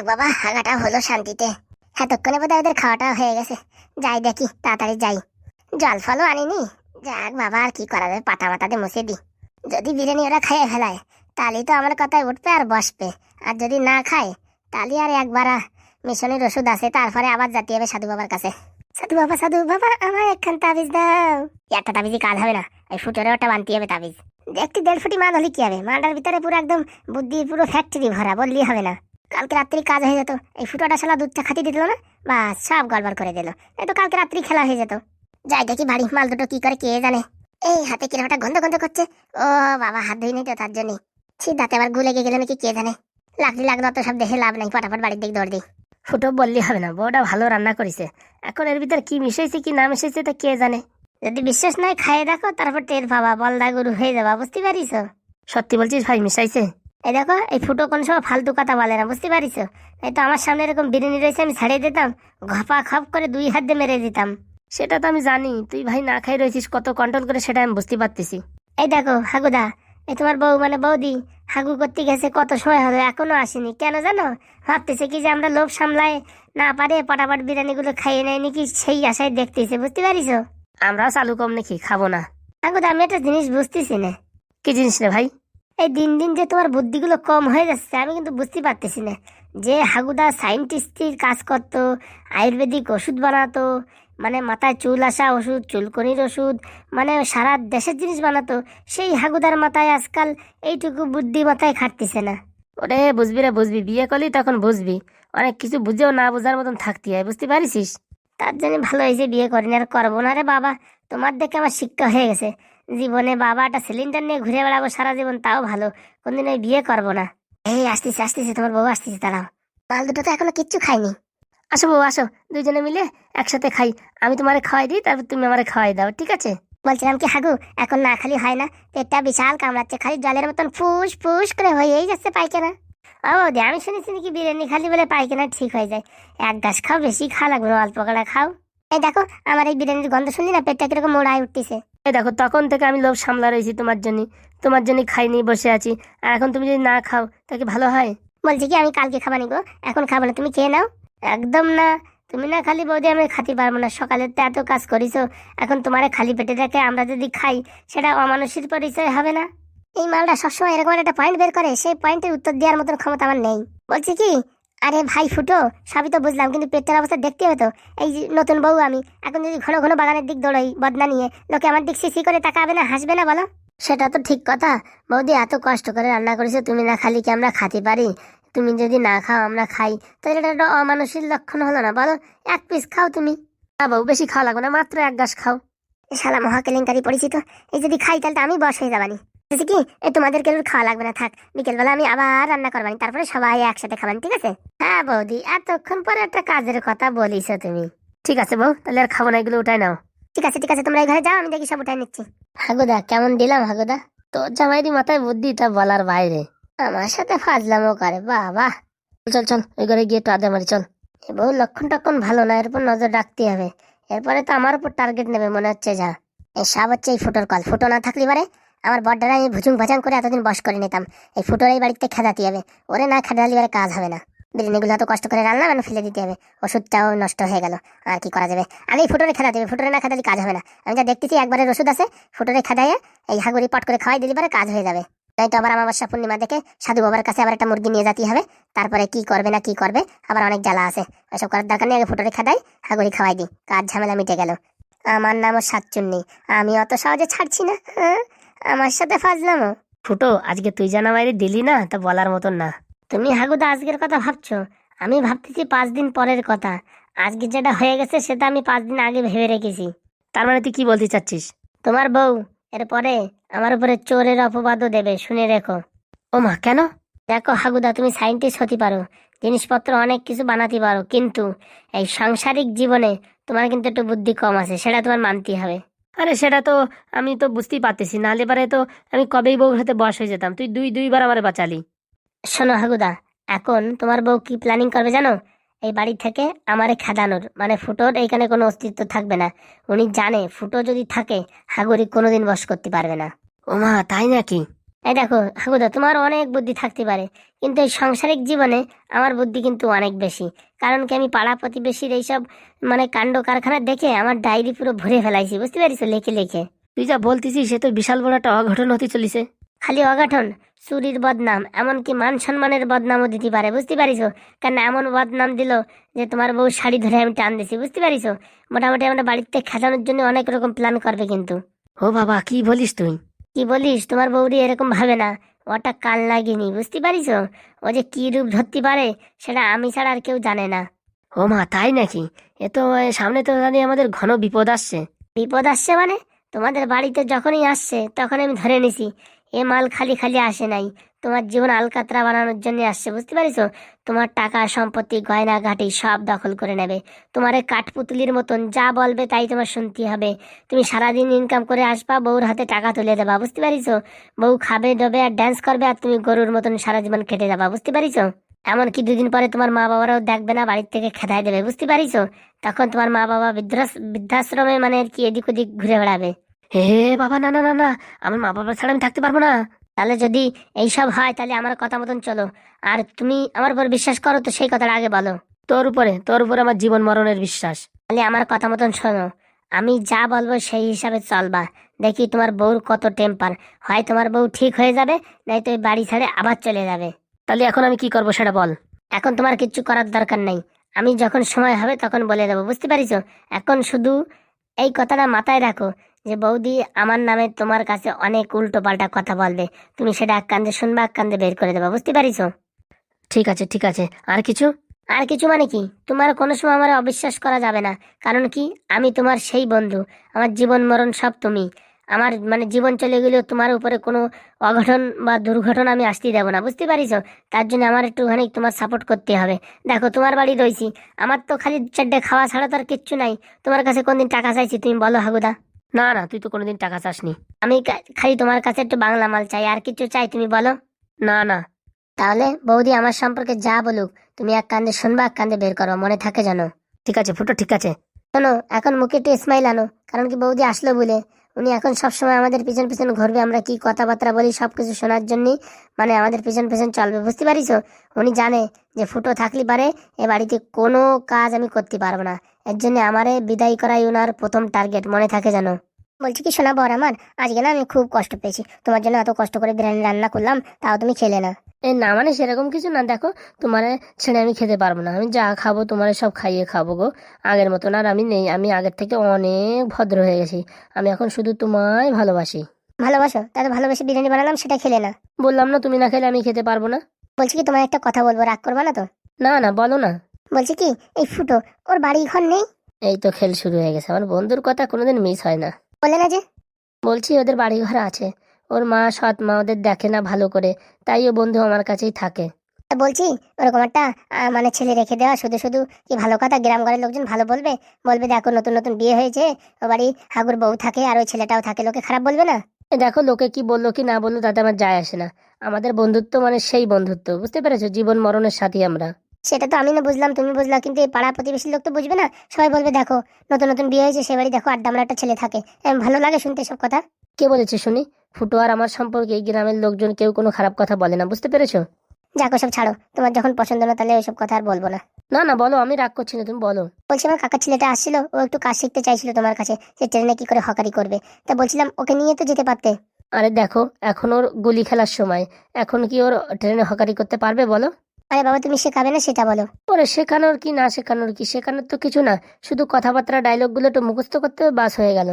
যাক বাবা হাগাটা হলো শান্তিতে। এতক্ষণে বোধ ওদের খাওয়াটা হয়ে গেছে। যাই দেখি, তাড়াতাড়ি যাই। জল ফলও আনিনি। যাক বাবা, আর কি করা যাবে পাতা মাতাতে মুছে দি যদি বিরিয়ানি ওরা খেয়ে ফেলায় তাহলে তো আমার কথায় উঠবে আর বসবে। আর যদি না খায়, তাহলে আর একবার মিশনের ওষুধ আছে, তারপরে আবার যেতে হবে সাধু বাবার কাছে। সাধু বাবা সাধু বাবা আমার একখান তাবিজ দাও। একটা তাবিজই কাজ হবে না, এই ফুটেরও ওটা বানতে হবে তাবিজ। দেখতে দেড় ফুটি মাল হলে কি হবে? মালটার ভিতরে পুরো একদম বুদ্ধি, পুরো ফ্যাক্টরি ভরা, বললেই হবে না। কালকে রাত্রি কাজ হয়ে যেত। এই ফুটোটা শালা দুধটা খাতি দিত না? বাস সব গড়বড় করে দিল। এই তো কালকে রাত্রি খেলা হয়ে যেত। যাই দেখি বাড়ি মাল দুটো কি করে কে জানে। এই হাতে কিরমটা গন্ধ গন্ধ করছে। ও বাবা হাত ধুই নি তো তার জন্যই। ছি দাঁতে আবার গুলে গেলে নাকি কে জানে। লাগলি লাগল তো সব দেখে লাভ নাই ফটাফট বাড়ির দিক দৌড় দিই। ফুটো বললি হবে না বউটা ভালো রান্না করেছে। এখন এর ভিতর কি মিশাইছে কি না মিশাইছে তা কে জানে। যদি বিশ্বাস নয় খাইয়ে দেখো তারপর টের পাবা বলদা গরু হয়ে যাবা বুঝতে পারিস? সত্যি বলছিস ভাই মিশাইছে? এই দেখো, এই ফুটো কোন সময় ফালতু কথা বলে না, বুঝতে পারিস এই তো আমার সামনে এরকম বিরিয়ানি রয়েছে, আমি ছাড়িয়ে দিতাম, ঘপা খপ করে দুই হাত দিয়ে মেরে দিতাম। সেটা তো আমি জানি, তুই ভাই না খাই রয়েছিস, কত কন্ট্রোল করে সেটা আমি বুঝতে পারতেছি। এই দেখো, হাগুদা, এই তোমার বউ মানে বৌদি, হাগু করতে গেছে কত সময় হলো, এখনও আসেনি, কেন জানো? ভাবতেছে কি যে আমরা লোভ সামলায় না পারে পটাপট বিরিয়ানিগুলো খাইয়ে নেয় নাকি সেই আশায় দেখতেছে, বুঝতে পারিস আমরাও চালু কম নাকি, খাব না। হাগুদা, আমি একটা জিনিস বুঝতেছি না। কি জিনিস রে ভাই? এই দিন দিন যে তোমার বুদ্ধিগুলো কম হয়ে যাচ্ছে আমি কিন্তু বুঝতে পারতেছি না। যে হাগুদা সাইন্টিস্টের কাজ করতো আয়ুর্বেদিক ওষুধ বানাতো মানে মাথায় চুল আসা ওষুধ চুলকনির ওষুধ মানে সারা দেশের জিনিস বানাতো সেই হাগুদার মাথায় আজকাল এইটুকু বুদ্ধি মাথায় খাটতেছে না। ওরে বুঝবি রে বুঝবি বিয়ে করলি তখন বুঝবি। অনেক কিছু বুঝেও না বোঝার মতন থাকতে হয় বুঝতে পারিস তার জন্য ভালো হয়েছে বিয়ে করিনি আর করব না রে বাবা। তোমার দেখে আমার শিক্ষা হয়ে গেছে। জীবনে বাবা একটা সিলিন্ডার নিয়ে ঘুরে বেড়াবো সারা জীবন, তাও ভালো। কোনদিন ওই বিয়ে করব না। এই, আসতেছে আসতেছে, তোমার বউ আসতেছে, দাঁড়াও। মাল দুটো তো এখনও কিচ্ছু খাইনি আসো বউ, আসো, দুইজনে মিলে একসাথে খাই। আমি তোমারে খাওয়াই দিই, তারপর তুমি আমারে খাওয়াই দাও, ঠিক আছে? বলছিলাম কি, হাগু, এখন না খালি হয় না। পেটটা বিশাল কামড়াচ্ছে, খালি জলের মতন ফুস ফুস করে হয়েই যাচ্ছে পায়খানা। ও দে আমি শুনেছি নাকি বিরিয়ানি খালি বলে পায়খানা ঠিক হয়ে যায়। এক গাছ খাও, বেশি খাওয়া লাগবে অল্প করে খাও। এই দেখো, আমার এই বিরিয়ানির গন্ধ শুনলি না? পেটটা কীরকম মোড়ায় উঠতেছে। এই দেখো, তখন থেকে আমি লোভ সামলা রয়েছি তোমার জন্য। তোমার জন্য খাইনি বসে আছি। আর এখন তুমি যদি না খাও, তা কি ভালো হয়? বলছি কি, আমি কালকে খাবানি গো। এখন খাব না, তুমি খেয়ে নাও। একদম না। তুমি না খালি বৌদি, আমি খাতে পারব না। সকালে তো এত কাজ করিছো। এখন তোমার খালি পেটে রেখে আমরা যদি খাই, সেটা অমানুষের পরিচয় হবে না। এই মালটা সবসময় এরকম একটা পয়েন্ট বের করে, সেই পয়েন্টের উত্তর দেওয়ার মতন ক্ষমতা আমার নেই। বলছি কি আরে ভাই ফুটো সবই তো বুঝলাম কিন্তু পেটের অবস্থা দেখতে হতো। এই যে নতুন বউ আমি এখন যদি ঘন ঘন বাগানের দিক দৌড়াই বদনা নিয়ে লোকে আমার দিক সিসি করে তাকাবে না হাসবে না বলো? সেটা তো ঠিক কথা। বৌদি এত কষ্ট করে রান্না করেছ তুমি না খালি কি আমরা খাতে পারি? তুমি যদি না খাও আমরা খাই। তাহলে এটা একটা অমানুষের লক্ষণ হলো না বলো? এক পিস খাও তুমি। না বউ বেশি খাওয়া লাগবে না মাত্র এক গাছ খাও। এ শালা মহা কেলেঙ্কারি পরিচিত। এই যদি খাই তাহলে তো আমি বস হয়ে যাবানি। বলছি কি এই তোমাদের কেউ খাওয়া লাগবে না, থাক, বিকেলবেলা আমি আবার রান্না করবানি, তারপরে সবাই একসাথে খাবানি, ঠিক আছে? হ্যাঁ বৌদি, এতক্ষণ পরে একটা কাজের কথা বলিস তুমি। ঠিক আছে বউ, তাহলে আর খাব না, এগুলো উঠাই নাও। ঠিক আছে ঠিক আছে, তোমরা এই ঘরে যাও, আমি দেখি সব উঠাই নিচ্ছি। হাগুদা, কেমন দিলাম হাগুদা? তোর জামাইরি মাথায় বুদ্ধি তা বলার বাইরে। আমার সাথে ফাজলামও করে বাবা চল চল ওই ঘরে গিয়ে তো মারি, চল। এ বউ, লক্ষণ টক্ষণ ভালো না এরপর নজর রাখতে হবে। এরপরে তো আমার উপর টার্গেট নেবে, মনে হচ্ছে যা। এই সব হচ্ছে এই ফুটোর কল, ফুটো না থাকলে পারে আমার বড্ডারা আমি ভুচুং ভাচাং করে এতদিন বস করে নিতাম। এই ফুটোর এই বাড়িতে খেদাতে হবে। ওরে না খেদালি এবারে কাজ হবে না। বিরিয়ানিগুলো এত কষ্ট করে রান্না মানে ফেলে দিতে হবে। ওষুধটাও নষ্ট হয়ে গেল। আর কি করা যাবে? আমি ফুটোরে খেদাতে হবে। ফুটোরে না খেদালি কাজ হবে না। আমি যা দেখতেছি একবারের ওষুধ আছে, ফুটোরে খেদাইয়ে এই হাগুড়ি পট করে খাওয়াই দিলে পারে কাজ হয়ে যাবে। নয়তো আবার আমাবস্যা পূর্ণিমা দেখে সাধু বাবার কাছে আবার একটা মুরগি নিয়ে যেতে হবে। তারপরে কি করবে না কি করবে, আবার অনেক জ্বালা আছে। ওইসব করার দরকার নেই, আগে ফুটোরে খেদাই, হাগুড়ি খাওয়াই দিই। কাজ ঝামেলা মিটে গেল। আমার নামও সাতচুন্নি। আমি অত সহজে ছাড়ছি না হ্যাঁ? আমার সাথে ফাজলামো। ফুটো আজকে তুই জানা বাইরে দিলি না তা বলার মতন না। তুমি হাগুদা আজকের কথা ভাবছ? আমি ভাবতেছি পাঁচ দিন পরের কথা। আজকে যেটা হয়ে গেছে সেটা আমি পাঁচ দিন আগে ভেবে রেখেছি। তার মানে তুই কি বলতে চাচ্ছিস? তোমার বউ এরপরে আমার উপরে চোরের অপবাদও দেবে শুনে রেখো। ও মা কেন? দেখো হাগুদা তুমি সাইন্টিস্ট হতে পারো। জিনিসপত্র অনেক কিছু বানাতে পারো কিন্তু এই সাংসারিক জীবনে তোমার কিন্তু একটু বুদ্ধি কম আছে সেটা তোমার মানতে হবে। আরে সেটা তো আমি তো বুঝতেই পারতেছি নাহলে পারে তো আমি কবেই বউর সাথে বস হয়ে যেতাম। তুই দুই দুইবার আমার বাঁচালি। শোনো হাগুদা এখন তোমার বউ কি প্ল্যানিং করবে জানো? এই বাড়ি থেকে আমারে খেদানোর। মানে ফুটোর এইখানে কোনো অস্তিত্ব থাকবে না। উনি জানে ফুটো যদি থাকে হাগুরি কোনোদিন বস করতে পারবে না। ও মা তাই নাকি? এই দেখো হাগুদা তোমার অনেক বুদ্ধি থাকতে পারে, কিন্তু এই সাংসারিক জীবনে আমার বুদ্ধি কিন্তু অনেক বেশি। কারণ কি আমি পাড়া প্রতিবেশীর এইসব মানে কাণ্ড কারখানা দেখে আমার ডায়েরি পুরো ভরে ফেলাইছি, বুঝতে পারিস লেখে লেখে। তুই যা বলতেছিস সে তো বিশাল বড় একটা অঘটন হতে চলেছে। খালি অঘটন, চুরির বদনাম, এমনকি মান সম্মানের বদনামও দিতে পারে, বুঝতে পারিস কেন এমন বদনাম দিল যে তোমার বউ শাড়ি ধরে আমি টান দিছি, বুঝতে পারিস মোটামুটি আমরা বাড়িতে খেলানোর জন্য অনেক রকম প্ল্যান করবে কিন্তু। ও বাবা, কি বলিস তুই? কি বলিস? তোমার বৌদি এরকম ভাবে না। ওটা কাল লাগেনি বুঝতে পারিস? ও যে কি রূপ ধরতে পারে সেটা আমি ছাড়া আর কেউ জানে না। ও মা তাই নাকি? এ তো সামনে তো জানি আমাদের ঘন বিপদ আসছে। বিপদ আসছে মানে? তোমাদের বাড়িতে যখনই আসছে তখন আমি ধরে নিছি। এ মাল খালি খালি আসে নাই। তোমার জীবন আলকাতরা বানানোর জন্য আসছে, বুঝতে পারিস তোমার টাকা, সম্পত্তি, গয়না, ঘাটি সব দখল করে নেবে। তোমার কাঠপুতুলির মতন যা বলবে তাই তোমার শুনতে হবে। তুমি সারাদিন ইনকাম করে আসবা, বউর হাতে টাকা তুলে দেবা, বুঝতে পারিস বউ খাবে, ডবে আর ড্যান্স করবে আর তুমি গরুর মতন সারা জীবন খেটে যাবা, বুঝতে পারিস এমনকি দুদিন পরে তোমার মা বাবারাও দেখবে না, বাড়ির থেকে খেদাই দেবে, বুঝতে পারিস তখন তোমার মা বাবা বৃদ্ধাশ্রমে মানে আর কি এদিক ওদিক ঘুরে বেড়াবে। হে, বাবা, না না না না, আমার মা বাবা ছাড়া আমি থাকতে পারব না। তাহলে যদি এইসব হয়, তাহলে আমার কথা মতন চলো। আর তুমি আমার উপর বিশ্বাস করো তো, সেই কথাটা আগে বলো। তোর উপরে তোর উপরে আমার জীবন মরণের বিশ্বাস। তাহলে আমার কথা মতন শোনো। আমি যা বলব সেই হিসাবে চলবা। দেখি তোমার বউর কত টেম্পার হয় তোমার বউ ঠিক হয়ে যাবে, নাই তো বাড়ি ছেড়ে আবার চলে যাবে। তাহলে এখন আমি কি করব সেটা বল। এখন তোমার কিচ্ছু করার দরকার নেই। আমি যখন সময় হবে তখন বলে দেবো, বুঝতে পারিস এখন শুধু এই কথাটা মাথায় রাখো। যে বৌদি আমার নামে তোমার কাছে অনেক উল্টো পাল্টা কথা বলবে। তুমি সেটা এক কান্দে শুনবা এক কান্দে বের করে দেবা বুঝতে পারিছো? ঠিক আছে ঠিক আছে। আর কিছু? আর কিছু মানে কি? তোমার কোনো সময় আমার অবিশ্বাস করা যাবে না। কারণ কি? আমি তোমার সেই বন্ধু। আমার জীবন মরণ সব তুমি। আমার মানে জীবন চলে গেলেও তোমার উপরে কোনো অঘটন বা দুর্ঘটনা আমি আসতেই দেবো না বুঝতে পারিস তার জন্য আমার একটুখানি তোমার সাপোর্ট করতে হবে। দেখো তোমার বাড়ি রয়েছি আমার তো খালি চারটে খাওয়া ছাড়া তো আর কিচ্ছু নাই। তোমার কাছে কোনদিন টাকা চাইছি তুমি বলো হাগুদা। না না, তুই তো কোনোদিন টাকা চাসনি। আমি খালি তোমার কাছে একটু বাংলা মাল চাই, আর কিছু চাই তুমি বলো। না না। তাহলে বৌদি আমার সম্পর্কে যা বলুক, তুমি এক কান্দে শুনবা, এক কান্দে বের করো, মনে থাকে জানো ঠিক আছে, ফুটো, ঠিক আছে। শোনো, এখন মুখে একটু স্মাইল আনো, কারণ কি বৌদি আসলো বলে। উনি এখন সবসময় আমাদের পিছন পিছন ঘুরবে, আমরা কি কথাবার্তা বলি সব কিছু শোনার জন্যই মানে আমাদের পিছন পিছন চলবে, বুঝতে পারিস? উনি জানে যে ফুটো থাকলে পারে, এ বাড়িতে কোনো কাজ আমি করতে পারব না। এর জন্য আমারে বিদায় করাই ওনার প্রথম টার্গেট মনে থাকে জানো বলছি কি শোনা বর আমার আজকে না আমি খুব কষ্ট পেয়েছি। তোমার জন্য এত কষ্ট করে বিরিয়ানি রান্না করলাম, তাও তুমি খেলে না। এ না মানে সেরকম কিছু না। দেখো তোমার ছেড়ে আমি খেতে পারব না। আমি যা খাব তোমার সব খাইয়ে খাব গো। আগের মতন আর আমি নেই। আমি আগের থেকে অনেক ভদ্র হয়ে গেছি। আমি এখন শুধু তোমায় ভালোবাসি। ভালোবাসো? তাহলে ভালোবেসে বিরিয়ানি বানালাম সেটা খেলে না। বললাম না তুমি না খেলে আমি খেতে পারব না। বলছি কি তোমার একটা কথা বলব রাগ করবা না তো? না না বলো না। বলছি কি এই ফুটো ওর বাড়ি ঘর নেই? এই তো খেল শুরু হয়ে গেছে। আমার বন্ধুর কথা কোনোদিন মিস হয় না। বলে না যে? বলছি ওদের বাড়ি ঘর আছে। ওর মা সৎ মা ওদের দেখে না ভালো করে তাই ও বন্ধু আমার কাছেই থাকে। বলছি ওরকম একটা মানে ছেলে রেখে দেওয়া শুধু শুধু কি ভালো কথা? গ্রাম ঘরের লোকজন ভালো বলবে? বলবে দেখো নতুন নতুন বিয়ে হয়েছে ও বাড়ি হাগুর বউ থাকে আর ওই ছেলেটাও থাকে লোকে খারাপ বলবে না? দেখো লোকে কি বলল কি না বলল তাতে আমার যায় আসে না। আমাদের বন্ধুত্ব মানে সেই বন্ধুত্ব বুঝতে পেরেছ? জীবন মরণের সাথী আমরা। সেটা তো আমি না বুঝলাম তুমি বুঝলা কিন্তু এই পাড়া প্রতিবেশীর লোক তো বুঝবে না। সবাই বলবে দেখো নতুন নতুন বিয়ে হয়েছে সে বাড়ি দেখো আড্ডা আমরা একটা ছেলে থাকে। ভালো লাগে শুনতে সব কথা? কে বলেছে শুনি? ফুটো আর আমার সম্পর্কে এই গ্রামের লোকজন কেউ কোনো খারাপ কথা বলে না বুঝতে পেরেছ? যাকো সব ছাড়ো। তোমার যখন পছন্দ না তাহলে ওইসব কথা আর বলব না। না না বলো আমি রাগ করছি না তুমি বলো। বলছি আমার কাকা ছেলেটা আসছিল ও একটু কাজ শিখতে চাইছিল তোমার কাছে যে ট্রেনে কি করে হকারি করবে। তা বলছিলাম ওকে নিয়ে তো যেতে পারতে। আরে দেখো এখন ওর গুলি খেলার সময়। এখন কি ওর ট্রেনে হকারি করতে পারবে বলো? আরে বাবা তুমি শেখাবে না সেটা বলো। ওরে শেখানোর কি না শেখানোর কি? শেখানোর তো কিছু না। শুধু কথাবার্তা ডায়লগগুলো একটু মুখস্থ করতে বাস হয়ে গেল।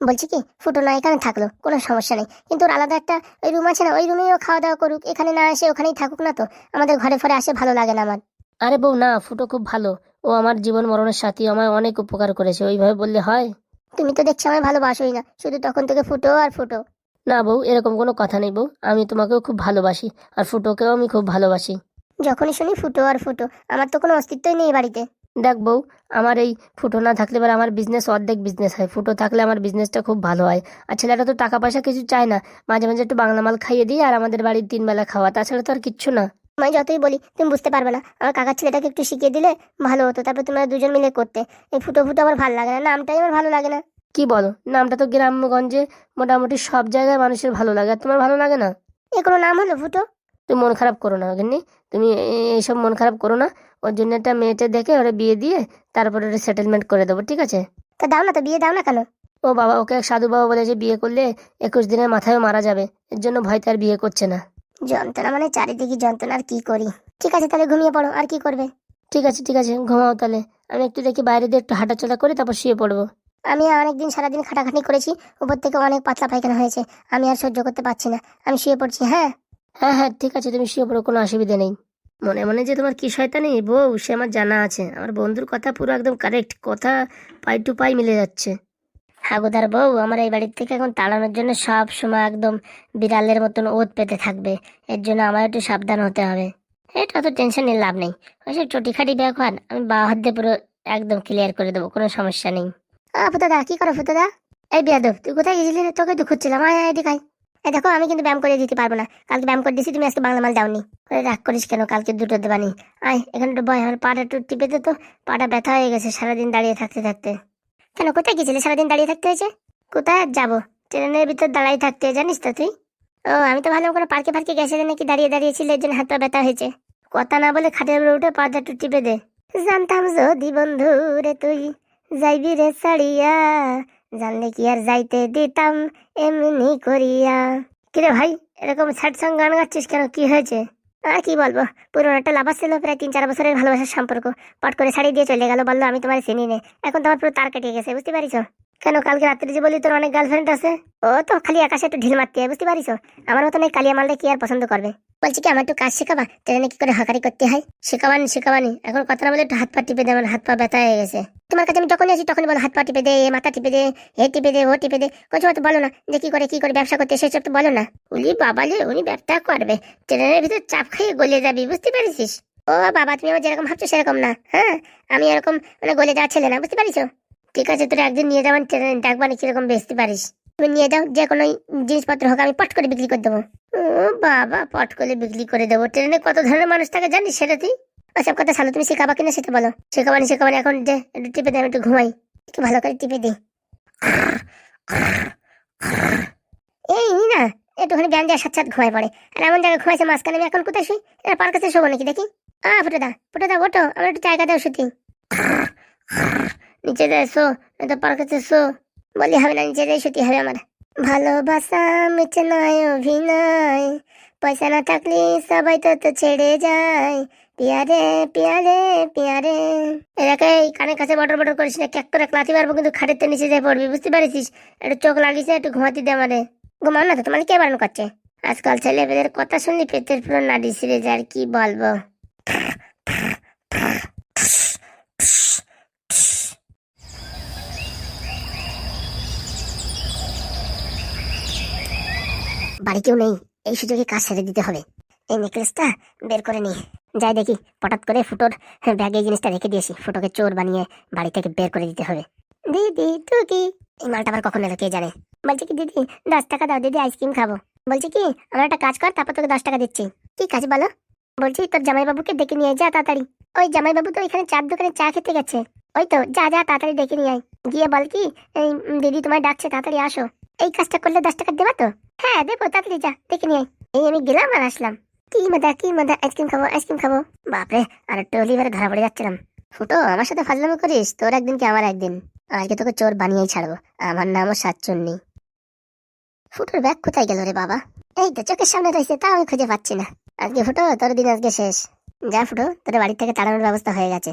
বলছি কি ফুটো না এখানে থাকল কোনো সমস্যা নেই। কিন্তু ওর আলাদা একটা ওই রুম আছে না ওই রুমেও খাওয়া দাওয়া করুক এখানে না আসে ওখানেই থাকুক না তো আমাদের ঘরে ফরে আসে ভালো লাগে না আমার। আরে বউ না ফুটো খুব ভালো। ও আমার জীবন মরণের সাথী আমায় অনেক উপকার করেছে ওইভাবে বললে হয়? তুমি তো দেখছি আমায় ভালোবাসোই না শুধু তখন থেকে ফুটো আর ফুটো। না বউ এরকম কোনো কথা নেই বউ আমি তোমাকেও খুব ভালোবাসি আর ফুটোকেও আমি খুব ভালোবাসি। যখনই শুনি ফুটো আর ফুটো আমার তো কোনো অস্তিত্বই নেই বাড়িতে। দেখ বউ আমার এই ফুটো না থাকলে এবার আমার বিজনেস অর্ধেক বিজনেস হয়। ফুটো থাকলে আমার বিজনেসটা খুব ভালো হয়। আর ছেলেটা তো টাকা পয়সা কিছু চায় না। মাঝে মাঝে একটু বাংলা মাল খাইয়ে দিই আর আমাদের বাড়ির তিন বেলা খাওয়া। তাছাড়া তো আর কিচ্ছু না। আমি যতই বলি তুমি বুঝতে পারবে না। আমার কাকার ছেলেটাকে একটু শিখিয়ে দিলে ভালো হতো। তারপর তোমরা দুজন মিলে করতে। এই ফুটো ফুটো আমার ভালো লাগে না। নামটাই আমার ভালো লাগে না। কি বলো? নামটা তো গ্রামগঞ্জে মোটামুটি সব জায়গায় মানুষের ভালো লাগে। আর তোমার ভালো লাগে না? এ কোনো নাম হলো ফুটো? তুমি মন খারাপ করো না গিন্নি। তুমি এইসব মন খারাপ করো না। ওর জন্য একটা মেয়েটা দেখে ওরা বিয়ে দিয়ে তারপরে ওটা সেটেলমেন্ট করে দেবো ঠিক আছে? তা দাও না তো বিয়ে দাও না কেন? ও বাবা ওকে এক সাধু বাবা বলেছে বিয়ে করলে একুশ দিনের মাথায় মারা যাবে। এর জন্য ভয় তার বিয়ে করছে না। যন্ত্রণা মানে চারিদিকে যন্ত্রণা আর কি করি? ঠিক আছে তাহলে ঘুমিয়ে পড়ো আর কি করবে? ঠিক আছে ঠিক আছে ঘুমাও তাহলে। আমি একটু দেখি বাইরে দিয়ে একটু হাঁটাচলা করি তারপর শুয়ে পড়ব। আমি অনেকদিন সারাদিন খাটাখাটি করেছি উপর থেকে অনেক পাতলা পায়খানা হয়েছে। আমি আর সহ্য করতে পারছি না। আমি শুয়ে পড়ছি হ্যাঁ? হ্যাঁ হ্যাঁ ঠিক আছে, তুমি শুয়ে পড়ো কোনো অসুবিধা নেই। মনে মনে যে তোমার কি শয়তানি? বউ, সে আমার জানা আছে। আমার বন্ধুর কথা পুরো একদম কারেক্ট কথা পাই টু পাই মিলে যাচ্ছে। হাগুদার বউ, আমার এই বাড়ির থেকে এখন তাড়ানোর জন্য সব সময় একদম বিড়ালের মতন ওত পেতে থাকবে। এর জন্য আমার একটু সাবধান হতে হবে। এটা তো টেনশন নিয়ে লাভ নেই। ওই ওইসব চটিখাটি ব্যবহার আমি বা হাত দিয়ে পুরো একদম ক্লিয়ার করে দেবো, কোনো সমস্যা নেই। আ ফুতদা, কি করো ফুতদা? এই বিয়াদব, তুই কোথায় গেছিলি তোকে তো খুঁজছিলাম। আয় এই দেখো, আমি কিন্তু ব্যায়াম করে দিতে পারব না। কালকে ব্যায়াম করে দিয়েছি তুমি আজকে বাংলা মাল যাওনি রাগ করিস কেন, কালকে দুটো দেবানি। আয়, এখানে একটু বয়, আমার পাটা একটু টিপে তো। পাটা ব্যথা হয়ে গেছে সারাদিন দাঁড়িয়ে থাকতে থাকতে। কেন, কোথায় গেছিলে সারাদিন দাঁড়িয়ে থাকতে হয়েছে? কোথায় যাব? ট্রেনের ভিতর দাঁড়াই থাকতে, জানিস তো তুই? ও, আমি তো ভাবলাম কোনো পার্কে ফার্কে গেছিলে নাকি দাঁড়িয়ে দাঁড়িয়ে ছিল, এর জন্য হাত পা ব্যথা হয়েছে। কথা না বলে খাটের উপরে উঠে পাটা একটু টিপে দে। জানতাম যদি বন্ধু রে তুই যাইবি রে সাড়িয়া জানলে কি আর যাইতে দিতাম, এমনি করিয়া। কিরে ভাই, এরকম স্যাড সং গান গাচ্ছিস কেন? কি হয়েছে? আর কি বলব? পুরোনো একটা লাভার ছিল প্রায় তিন চার বছরের ভালোবাসার সম্পর্ক। পট করে ছাড়িয়ে দিয়ে চলে গেল, বলল, আমি তোমার চিনি নে। এখন তোমার পুরো তার কেটে গেছে, বুঝতে পারিস কেন কালকে রাত্রে যে বলি তোর অনেক গার্লফ্রেন্ড আছে? ও তো খালি আকাশে একটু ঢিল মারতে বুঝতে পারিস আমার মতন এই কালিয়া মালটা কি আর পছন্দ করবে? বলছি কি, আমার একটু কাজ শেখাবা? ট্রেনে কি করে হাকারি করতে হয়? শেখাবানি শেখাবানি। এখন কথা না বলে একটু হাত পা টিপে দে, আমার হাত পা ব্যথা হয়ে গেছে। তোমার কাছে আমি যখনই আসি, তখনই বলো হাত পা টিপে দে মাথা টিপে দে হে টিপে দে, ও টিপে দে। কিছু তো বলো না, যে কি করে কি করে ব্যবসা করতে সেসব তো বলো না। উনি বাবা যে উনি ব্যবসা করবে। ট্রেনের ভিতরে চাপ খাইয়ে গলে যাবি, বুঝতে পারিস ও বাবা, তুমি আমার যেরকম ভাবছ সেরকম না হ্যাঁ? আমি এরকম মানে গলে যাওয়া ছেলে না, বুঝতে পারিস ঠিক আছে, তোরা একদিন নিয়ে যাবেন ট্রেনে ডাকবানি কীরকম বেচতে পারিস। তুমি নিয়ে যাও যে কোনো জিনিসপত্র হোক, আমি পট করে বিক্রি করে দেবো। বাবা, পট করে বিক্রি করে দেবো। ট্রেনে কত ধরনের মানুষ থাকে জানিস সেটা তুই? ওসব কথা তুমি শেখাবা কিনা সেটা বলো। শেখাবানি শেখাবানি, এখন যে একটু টিপে দে, আমি একটু ঘুমাই। একটু ভালো করে টিপে এই না একটুখানি ব্যায়াম দেওয়ার সাথে সাথে ঘুমাই পড়ে। আর এমন জায়গায় ঘুমাইছে মাঝখানে আমি এখন কোথায় শুই? পার কাছে শোবো নাকি দেখি? আ ফুটোদা ফুটোদা ওঠো, আমার একটু জায়গা দাও শুতি নিচে যায় শো, নয়তো পার কাছে শো। বলি হবে না, নিচে যাই শুতি হবে আমার। ভালোবাসা মিছে নয় অভিনয়। পয়সা না থাকলে সবাই তো তো ছেড়ে যায়। পিয়ারে পিয়ারে পিয়ারে। এলাকে এই কানে কাছে বটর বটর করিস না ক্যাক করে ক্লাতি মারবো, কিন্তু খাটের নিচে যায় পড়বি, বুঝতে পারিস একটু চোখ লাগিয়েছে, একটু ঘুমাতে দে আমারে। ঘুমাও না তো, তোমার কে বারণ করছে? আজকাল ছেলেমেয়েদের কথা শুনলি, পেটের পুরো নাড়ি ছিঁড়ে যায় কি বলব? বাড়ি কেউ নেই, এই সুযোগে কাজ সেরে দিতে হবে। এই নেকলেসটা বের করে নি। যাই দেখি হঠাৎ করে ফুটোর ব্যাগে এই জিনিসটা রেখে দিয়েছি। ফুটোকে চোর বানিয়ে বাড়ি থেকে বের করে দিতে হবে। দিদি তুই কি? এই মালটা আবার কখন এলো কে জানে? বলছি কি, দিদি, দশ টাকা দাও, দিদি, আইসক্রিম খাব। বলছে কি, আমার একটা কাজ কর, তারপর তোকে দশ টাকা দিচ্ছি। কি কাজ বলো? বলছি, তোর জামাইবাবুকে ডেকে নিয়ে যা তাড়াতাড়ি। ওই জামাইবাবু তো এখানে চার দোকানে চা খেতে গেছে। ওই তো, যা যা, তাড়াতাড়ি ডেকে নিয়ে আয়। গিয়ে বল কি, এই দিদি তোমায় ডাকছে, তাড়াতাড়ি আসো। এই কাজটা করলে দশ টাকা দেবা তো? হ্যাঁ দেবো, তাড়াতাড়ি যা, দেখে নিয়ে এই আমি গেলাম আর আসলাম। কি মজা কি মজা, আইসক্রিম খাব আইসক্রিম খাব। বাপরে, আর একটু অলিভারে ধরা পড়ে যাচ্ছিলাম। ফুটো, আমার সাথে ফাজলামি করিস? তোর একদিন কি আমার একদিন? আজকে তোকে চোর বানিয়েই ছাড়বো। আমার নামও সাতচন্নি। ফুটোর ব্যাগ কোথায় গেল রে বাবা? এই তো চোখের সামনে রয়েছে, তাও আমি খুঁজে পাচ্ছি না। আজকে ফুটো, তোর দিন আজকে শেষ। যা ফুটো, তোর বাড়ি থেকে তাড়ানোর ব্যবস্থা হয়ে গেছে।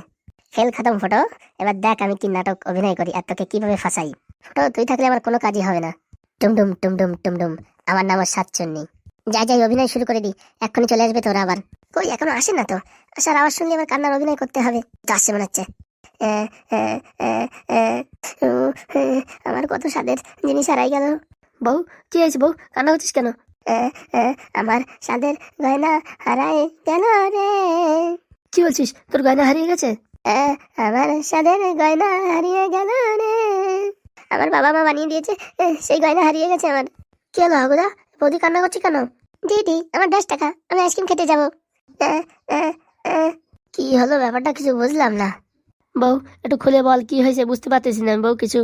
খেল খতম, ফুটো। এবার দেখ আমি কি নাটক অভিনয় করি আর তোকে কীভাবে ফাঁসাই। ফুটো, তুই থাকলে আমার কোনো কাজই হবে না। টুমডুম টুমডুম টুমডুম আমার নাম সাতচন্নি। যাই যাই, অভিনয় শুরু করে দি এক্ষুনি চলে আসবে তোরা আবার। কই, এখনও আসে না তো? আসার আওয়াজ শুনলে আমার কান্নার অভিনয় করতে হবে? তো আসছে মনে হচ্ছে। আমার কত স্বাদের জিনিস হারাই গেল। বউ, কি হয়েছে বউ? কান্না করছিস কেন? আমার স্বাদের গয়না হারাই গেল রে। কি বলছিস? তোর গয়না হারিয়ে গেছে? আমার স্বাদের গয়না হারিয়ে গেল রে। আমার বাবা মা বানিয়ে দিয়েছে সেই গয়না হারিয়ে গেছে আমার। কি হলো হাগুদা বৌদি কান্না করছি কেন? দিদি আমার দশ টাকা, আমি আইসক্রিম খেতে যাব। কি হলো ব্যাপারটা কিছু বুঝলাম না। বউ, একটু খুলে বল, কি হয়েছে বুঝতে পারতেছি না বউ কিছু।